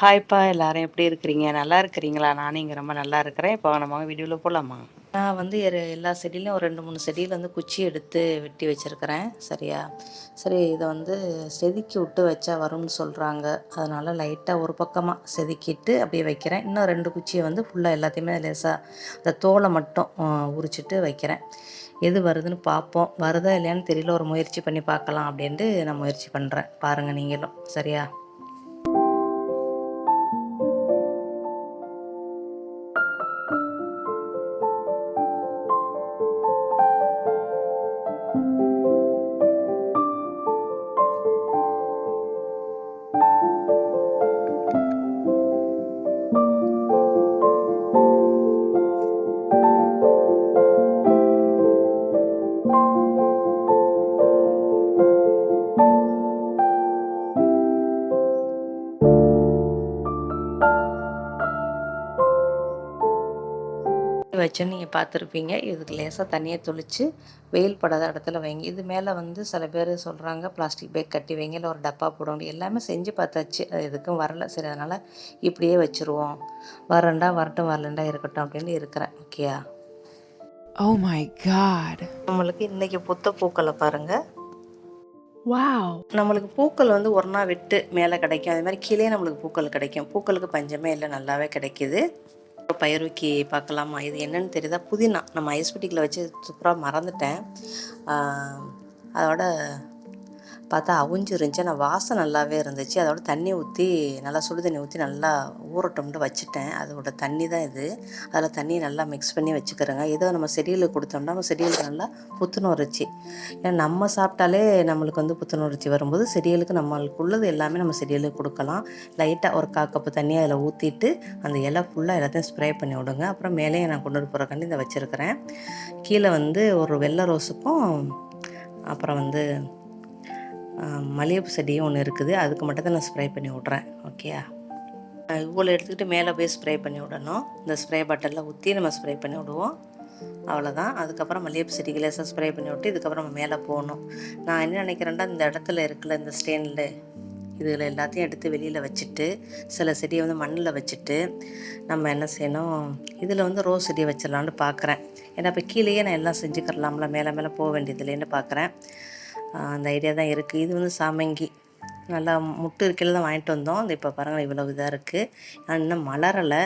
ஹாய்ப்பா எல்லாரும் எப்படி இருக்கிறீங்க? நல்லா இருக்கிறீங்களா? நானும் இங்கே ரொம்ப நல்லா இருக்கிறேன். இப்போ நம்ம வீடியோவில் போகலாமா நான் வந்து எரு- எல்லா செடியிலையும் ஒரு ரெண்டு மூணு செடியில் வந்து குச்சி எடுத்து வெட்டி வச்சுருக்கிறேன். சரியா? சரி இதை வந்து செதுக்கி விட்டு வச்சா வரும்னு சொல்கிறாங்க அதனால் லைட்டாக ஒரு பக்கமாக செதுக்கிட்டு அப்படியே வைக்கிறேன். இன்னும் ரெண்டு குச்சியை வந்து ஃபுல்லாக எல்லாத்தையுமே லேசாக அந்த தோலை மட்டும் உரிச்சிட்டு வைக்கிறேன். எது வருதுன்னு பார்ப்போம். வருதா இல்லையான்னு தெரியல. ஒரு முயற்சி பண்ணி பார்க்கலாம் அப்படின்ட்டு நான் முயற்சி பண்ணுறேன் பாருங்கள் நீங்களும். சரியா? வச்சோன்னு நீங்கள் பார்த்துருப்பீங்க. இதுக்கு லேசாக தண்ணியை தொளிச்சு வெயில் படாத இடத்துல வைங்க. இது மேலே வந்து சில பேர் சொல்கிறாங்க பிளாஸ்டிக் பேக் கட்டி வைங்க இல்லை ஒரு டப்பா போடுவாங்க எல்லாமே செஞ்சு பார்த்தாச்சு. அது எதுக்கும் வரல. சரி அதனால் இப்படியே வச்சுருவோம். வரண்டா வரட்டும் வரலண்டா இருக்கட்டும் அப்படின்னு இருக்கிறேன். ஓகேயா? Oh my god. நம்மளுக்கு இன்றைக்கி புத்த பூக்களை பாருங்கள் Wow. நம்மளுக்கு பூக்கள் வந்து நாள் விட்டு மேலே கிடைக்கும். அதே மாதிரி கீழே நம்மளுக்கு பூக்கள் கிடைக்கும். பூக்களுக்கு பஞ்சமே இல்லை. நல்லாவே கிடைக்குது. பயிர்வைக்கு பார்க்கலாமா? இது என்னன்னு தெரியுதா? புதினா. நம்ம ஐஸ்பெட்டிக்கில் வச்சு சூப்பராக மறந்துட்டேன். அதோட பார்த்தா அவிஞ்சு இருந்துச்சு ஆனால் வாசம் நல்லாவே இருந்துச்சு. அதோட தண்ணி ஊற்றி நல்லா சுடு தண்ணி ஊற்றி நல்லா ஊறட்டோம்னு வச்சுட்டேன். அதோட தண்ணி தான் இது. அதில் தண்ணியை நல்லா மிக்ஸ் பண்ணி வச்சுக்கிறேங்க. ஏதோ நம்ம செடிகளுக்கு கொடுத்தோம்னா நம்ம செடிகளுக்கு நல்லா புத்துணர்ச்சி. ஏன்னா நம்ம சாப்பிட்டாலே நம்மளுக்கு வந்து புத்துணர்ச்சி வரும்போது செடிகளுக்கு நம்மளுக்கு உள்ளது எல்லாமே நம்ம செடிகளுக்கு கொடுக்கலாம். லைட்டாக ஒரு கா கப்பு தண்ணி அதில் ஊற்றிட்டு அந்த இலை ஃபுல்லாக எல்லாத்தையும் ஸ்ப்ரே பண்ணி விடுங்க. அப்புறம் மேலேயே நான் கொண்டு போகிறக்காண்டி இதை வச்சுருக்கிறேன். கீழே வந்து ஒரு வெள்ளை ரோஸுக்கும் அப்புறம் வந்து மல்லிகைப்பூ செடியும் ஒன்று இருக்குது. அதுக்கு மட்டும் தான் நான் ஸ்ப்ரே பண்ணி விட்றேன். ஓகேயா இவ்வளோ எடுத்துக்கிட்டு மேலே போய் ஸ்ப்ரே பண்ணி விடணும். இந்த ஸ்ப்ரே பாட்டிலில் ஊற்றி நம்ம ஸ்ப்ரே பண்ணி விடுவோம். அவ்வளோதான் அதுக்கப்புறம் மல்லிகைப்பூ செடி லேசாக ஸ்ப்ரே பண்ணி விட்டு இதுக்கப்புறம் நம்ம மேலே போகணும் நான் என்ன நினைக்கிறேன்டா இந்த இடத்துல இருக்குல்ல இந்த ஸ்டேனில் இதில் எல்லாத்தையும் எடுத்து வெளியில் வச்சுட்டு சில செடியை வந்து மண்ணில் வச்சுட்டு நம்ம என்ன செய்யணும் இதில் வந்து ரோஸ் செடியை வச்சிடலான்னு பார்க்குறேன் ஏன்னா இப்போ கீழேயே நான் எல்லாம் செஞ்சுக்கிறலாம்ல மேலே மேலே போக வேண்டியதில்லைன்னு பார்க்குறேன் அந்த ஐடியா தான் இருக்குது இது வந்து சாமங்கி. நல்லா முட்டு இருக்கையில் தான் வாங்கிட்டு வந்தோம். இந்த இப்போ பாருங்கள் இவ்வளோ இதாக இருக்குது ஆனால் இன்னும் மலரலை.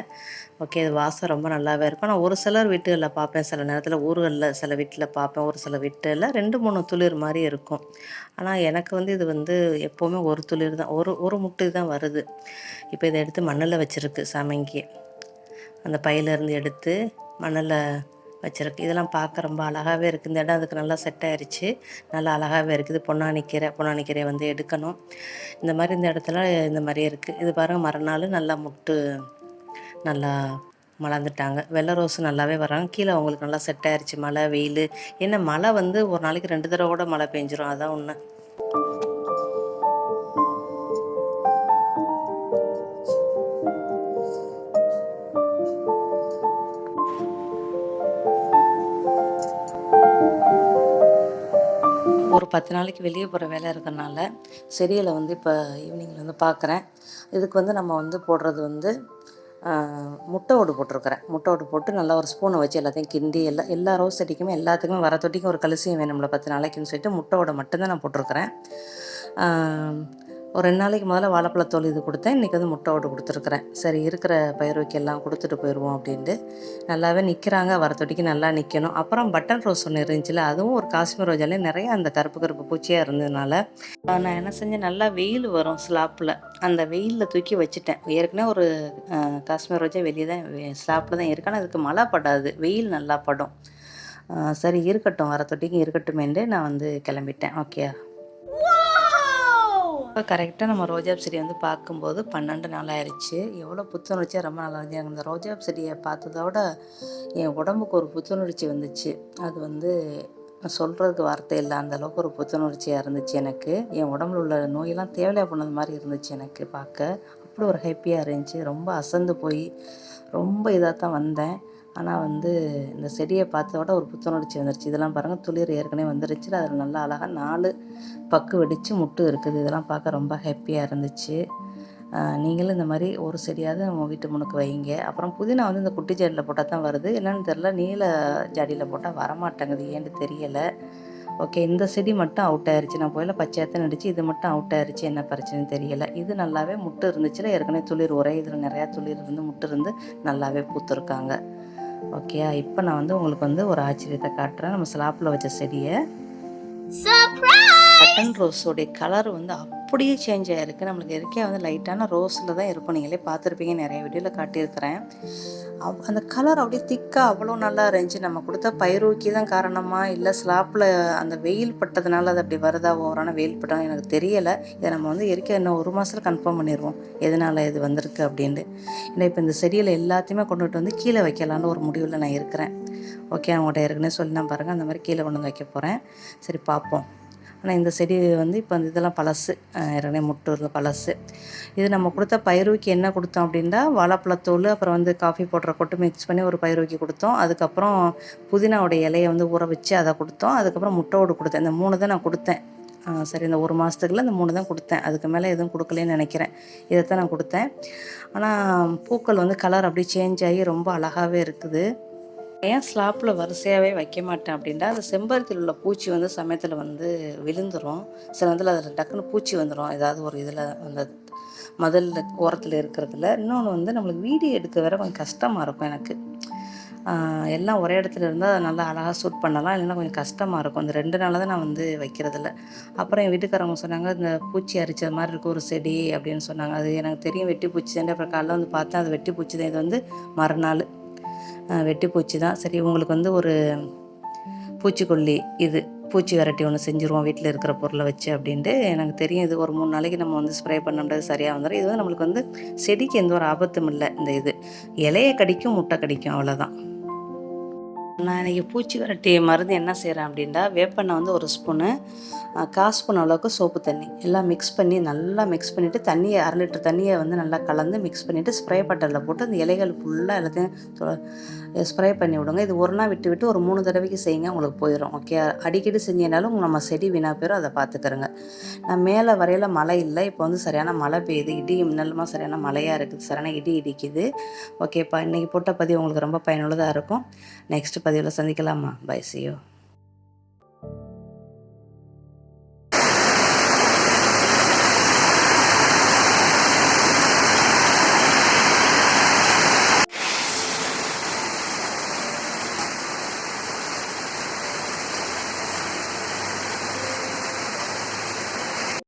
ஓகே இது வாசம் ரொம்ப நல்லாவே இருக்கும். ஆனால் ஒரு சிலர் வீட்டுகளில் பார்ப்பேன். சில நேரத்தில் ஊர்களில் சில வீட்டில் பார்ப்பேன். ஒரு சில வீட்டில் ரெண்டு மூணு துளிர் மாதிரி இருக்கும். ஆனால் எனக்கு வந்து இது வந்து எப்போவுமே ஒரு துளிர் தான். ஒரு ஒரு முட்டு தான் வருது. இப்போ இதை எடுத்து மண்ணில் வச்சுருக்கு சாமங்கி. அந்த பையிலேருந்து எடுத்து மண்ணில் வச்சுருக்கு. இதெல்லாம் பார்க்க ரொம்ப அழகாகவே இருக்குது இந்த இடம் அதுக்கு நல்லா செட் ஆயிடுச்சு நல்லா அழகாகவே இருக்குது. பொன்னானிக்கீரை பொன்னானிக்கீரை வந்து எடுக்கணும். இந்த மாதிரி இந்த இடத்துல இந்த மாதிரி இருக்குது இது பாருங்கள் மறுநாள் நல்லா முட்டு நல்லா மலர்ந்துட்டாங்க. வெள்ளை ரோஸ் நல்லாவே வராங்க. கீழே அவங்களுக்கு நல்லா செட் ஆயிடுச்சு மழை வெயில். ஏன்னா மழை வந்து ஒரு நாளைக்கு ரெண்டு தடவை கூட மழை பெஞ்சிரும். அதான் ஒன்று பத்து நாளைக்கு வெளியே போகிற வேலை இருக்கிறனால செடிகளை வந்து இப்போ ஈவினிங்கில் வந்து பார்க்குறேன் இதுக்கு வந்து நம்ம வந்து போடுறது வந்து முட்டை ஓடு போட்டிருக்கிறேன். முட்டை ஓடு போட்டு நல்லா ஒரு ஸ்பூனை வச்சு எல்லாத்தையும் கிண்டி எல்லா எல்லா ரோஸ் செடிக்குமே எல்லாத்துக்குமே வர தொட்டிக்கும் ஒரு கலசியம் வேணும்ல பத்து நாளைக்குன்னு சொல்லிட்டு முட்டை ஓட மட்டும்தான் நான் போட்டிருக்கிறேன். ஒரு ரெண்டு நாளைக்கு முதல்ல வாழைப்பழத்தோல் இது கொடுத்தேன். இன்றைக்கி வந்து முட்டை ஓடு கொடுத்துருக்குறேன். சரி இருக்கிற பயிர்வைக்கு எல்லாம் கொடுத்துட்டு போயிடுவோம் அப்படின்ட்டு. நல்லாவே நிற்கிறாங்க வர தொட்டிக்கு நல்லா நிற்கணும் அப்புறம் பட்டன் ரோஸ் ஒன்று இருந்துச்சுல அதுவும் ஒரு காஷ்மீர் ரோஜாலே நிறைய அந்த கருப்பு கருப்பு பூச்சியாக இருந்ததுனால நான் என்ன செஞ்சேன் நல்லா வெயில் வரும் ஸ்லாப்பில் அந்த வெயிலில் தூக்கி வச்சுட்டேன். ஏற்கனவே ஒரு காஷ்மீர் ரோஜா வெளியே தான் ஸ்லாப்பில் தான் இருக்கு. ஆனால் அதுக்கு மழை படாது. வெயில் நல்லா படும். சரி இருக்கட்டும். வர தொட்டிக்கும் இருக்கட்டுமேன்ட்டு நான் வந்து கிளம்பிட்டேன். ஓகே இப்போ கரெக்டாக நம்ம ரோஜாப் செடி வந்து பார்க்கும்போது பன்னெண்டு நாள் ஆயிடுச்சு எவ்வளோ புத்துணர்ச்சியாக ரொம்ப நல்லா இருந்துச்சு. எனக்கு இந்த ரோஜா செடியை பார்த்ததோட என் உடம்புக்கு ஒரு புத்துணர்ச்சி வந்துச்சு. அது வந்து சொல்கிறதுக்கு வார்த்தை இல்லை. அந்த அளவுக்கு ஒரு புத்துணர்ச்சியாக இருந்துச்சு எனக்கு. என் உடம்புல உள்ள நோயெல்லாம் தேவையாக பண்ணது மாதிரி இருந்துச்சு எனக்கு பார்க்க. அப்படி ஒரு ஹாப்பியாக இருந்துச்சு. ரொம்ப அசந்து போய் ரொம்ப இதாக தான் வந்தேன். ஆனால் வந்து இந்த செடியை பார்த்ததோட ஒரு புத்துணர்ச்சி வந்துருச்சு. இதெல்லாம் பாருங்கள் துளிர் ஏற்கனவே வந்துருச்சு. அதில் நல்லா அழகாக நாலு பக்கு வெடித்து முட்டு இருக்குது. இதெல்லாம் பார்க்க ரொம்ப ஹாப்பியாக இருந்துச்சு. நீங்களும் இந்த மாதிரி ஒரு செடியாவது நம்ம வீட்டு முனுக்கு வைங்க. அப்புறம் புதினா வந்து இந்த குட்டி ஜாடியில் போட்டால் தான் வருது. என்னென்னு தெரில நீல ஜாடியில் போட்டால் வரமாட்டேங்குது. ஏன்னு தெரியலை. ஓகே இந்த செடி மட்டும் அவுட் ஆயிடுச்சு நான் போயில பச்சையாத்தான் நடிச்சு இது மட்டும் அவுட் ஆயிடுச்சு என்ன பிரச்சனைன்னு தெரியல. இது நல்லாவே முட்டு இருந்துச்சுல ஏற்கனவே துளிர் ஒரே இதில் நிறையா துளிர் இருந்து முட்டு இருந்து நல்லாவே பூத்துருக்காங்க. ஓகேயா இப்போ நான் வந்து உங்களுக்கு வந்து ஒரு ஆச்சரியத்தை காட்டுறேன். நம்ம ஸ்லாப்பில் வச்ச செடியை. பட்டன் ரோஸோடைய கலர் வந்து அப்படியே சேஞ்ச் ஆகிருக்கு நம்மளுக்கு இயற்கையாக வந்து லைட்டான ரோஸில் தான் இருக்கும். நீங்களே பார்த்துருப்பீங்க. நிறைய வீடியோவில் காட்டியிருக்கிறேன். அவ்- அந்த கலர் அப்படியே திக்காக அவ்வளோ நல்லா இருந்துச்சு. நம்ம கொடுத்த பயிரூக்கி தான் காரணமாக இல்லை ஸ்லாப்பில் அந்த வெயில் பட்டதுனால அது அப்படி வருதா? ஓவரான வெயில் பட்டா எனக்கு தெரியலை. இதை நம்ம வந்து இயற்கை இன்னும் ஒரு மாதத்தில் கன்ஃபார்ம் பண்ணிடுவோம் எதனால் இது வந்திருக்கு அப்படின்ட்டு. ஏன்னா இப்போ இந்த செடியில் எல்லாத்தையுமே கொண்டுட்டு வந்து கீழே வைக்கலான்னு ஒரு முடிவில் நான் இருக்கிறேன். ஓகே அவங்கள்ட்ட ஏற்கனவே சொல்லி பாருங்கள் அந்த மாதிரி கீழே கொண்டு வைக்க போகிறேன் சரி பார்ப்போம். ஆனால் இந்த செடி வந்து இப்போ அந்த இதெல்லாம் பழசு. அஹ் ஏற்கனவே முட்டு இருந்த பழசு. இது நம்ம கொடுத்த பயிர்வைக்கு என்ன கொடுத்தோம் அப்படின்னா வாழைப்பழத்தோல் அப்புறம் வந்து காஃபி போடுற கொட்டு மிக்ஸ் பண்ணி ஒரு பயிர்வைக்கு கொடுத்தோம். அதுக்கப்புறம் புதினாவோடைய இலையை வந்து ஊற வச்சு அதை கொடுத்தோம். அதுக்கப்புறம் முட்டையோடு கொடுத்தேன். இந்த மூணு தான் நான் கொடுத்தேன். சரி இந்த ஒரு மாதத்துக்குள்ள இந்த மூணு தான் கொடுத்தேன். அதுக்கு மேலே எதுவும் கொடுக்கலன்னு நினைக்கிறேன். இதைத்தான் நான் கொடுத்தேன். ஆனால் பூக்கள் வந்து கலர் அப்படியே சேஞ்ச் ஆகி ரொம்ப அழகாகவே இருக்குது. ஏன் ஸ்லாப்பில் வரிசையாகவே வைக்க மாட்டேன் அப்படின்னா அந்த செம்பருத்தியில் உள்ள பூச்சி வந்து சமயத்தில் வந்து விழுந்துரும். சில இதில் அதில் டக்குன்னு பூச்சி வந்துடும் ஏதாவது ஒரு இதில் அந்த மதலில் ஓரத்தில் இருக்கிறதுல. இன்னொன்று வந்து நம்மளுக்கு வீடியோ எடுக்க வேற கொஞ்சம் கஷ்டமாக இருக்கும் எனக்கு. எல்லாம் ஒரே இடத்துல இருந்தால் அதை நல்லா அழகாக சூட் பண்ணலாம். இல்லைன்னா கொஞ்சம் கஷ்டமாக இருக்கும். இந்த ரெண்டு நாளாக தான் நான் வந்து வைக்கிறதில்ல. அப்புறம் என் வீட்டுக்காரவங்க சொன்னாங்க இந்த பூச்சி அரிச்ச மாதிரி இருக்கும் ஒரு செடி அப்படின்னு சொன்னாங்க. அது எனக்கு தெரியும் வெட்டி பூச்சி தான் அப்புறம் காலைல வந்து பார்த்தேன் அது வெட்டி பூச்சி தான். இது வந்து மறுநாள். வெட்டி பூச்சி தான். சரி உங்களுக்கு வந்து ஒரு பூச்சிக்கொல்லி இது பூச்சி விரட்டி ஒன்று செஞ்சுருவோம் வீட்டில் இருக்கிற பொருளை வச்சு அப்படின்ட்டு எனக்கு தெரியும். இது ஒரு மூணு நாளைக்கு நம்ம வந்து ஸ்ப்ரே பண்ணோம்ன்றது சரியாக வந்துடும் இது வந்து நம்மளுக்கு வந்து செடிக்கு எந்த ஒரு ஆபத்தும் இல்லை இந்த இது. இலையை கடிக்கும் முட்டை கடிக்கும் அவ்வளோதான் நான் இன்றைக்கி பூச்சி விரட்டி மருந்து என்ன செய்கிறேன் அப்படின்னா வேப்பெண்ணெய் வந்து ஒரு ஸ்பூனு கால் ஸ்பூன் அளவுக்கு சோப்பு தண்ணி. எல்லாம் மிக்ஸ் பண்ணி நல்லா மிக்ஸ் பண்ணிவிட்டு தண்ணியை அரை லிட்டர் தண்ணியை வந்து நல்லா கலந்து மிக்ஸ் பண்ணிவிட்டு ஸ்ப்ரே பட்டரில் போட்டு அந்த இலைகள் ஃபுல்லாக எல்லாத்தையும் ஸ்ப்ரே பண்ணி விடுங்க. இது ஒரு நாள் விட்டு விட்டு ஒரு மூணு தடவைக்கு செய்யுங்க உங்களுக்கு போயிடும் ஓகே? அடிக்கடி செஞ்சீங்கனாலும் நம்ம செடி வீணாக போயிடும் அதை பார்த்துக்கிறோங்க. நான் மேலே வரையில் மழை இல்லை. இப்போ வந்து சரியான மழை பெய்யுது. இடி மின்னலுமா சரியான மழையாக இருக்குது. சரியான இடி இடிக்குது. ஓகேப்பா இன்றைக்கி போட்ட பதிவு உங்களுக்கு ரொம்ப பயனுள்ளதாக இருக்கும். Next padiwala sa ni kalama, ba siyo.